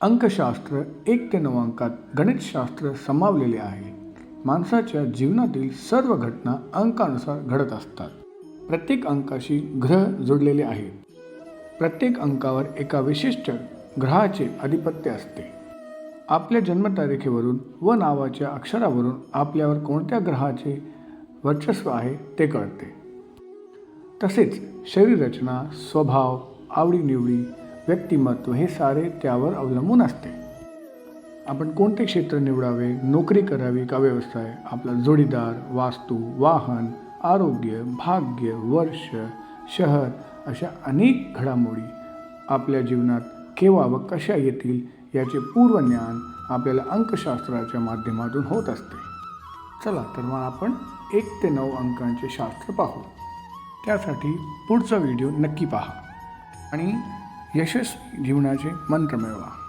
अंकशास्त्र एक ते नवांकात अंकात गणितशास्त्र समावलेले आहे. माणसाच्या जीवनातील सर्व घटना अंकानुसार घडत असतात. प्रत्येक अंकाशी ग्रह जोडलेले आहेत. प्रत्येक अंकावर एका विशिष्ट ग्रहाचे आधिपत्य असते. आपल्या जन्मतारखेवरून व नावाच्या अक्षरावरून आपल्यावर कोणत्या ग्रहाचे वर्चस्व आहे ते कळते. तसेच शरीररचना स्वभाव आवडीनिवडी व्यक्तिमत्व हे सारे त्यावर अवलंबून असते. आपण कोणते क्षेत्र निवडावे नोकरी करावी का व्यवसाय? आपला जोडीदार वास्तू वाहन आरोग्य भाग्य वर्ष शहर अशा अनेक घडामोडी आपल्या जीवनात केव्हा व कशा येतील याचे पूर्वज्ञान आपल्याला अंकशास्त्राच्या माध्यमातून होत असते. चला तर मग आपण एक ते नऊ अंकांचे शास्त्र पाहू. त्यासाठी पुढचा व्हिडिओ नक्की पहा. आणि यशस्वी जीवनाचे मंत्र मिळवा.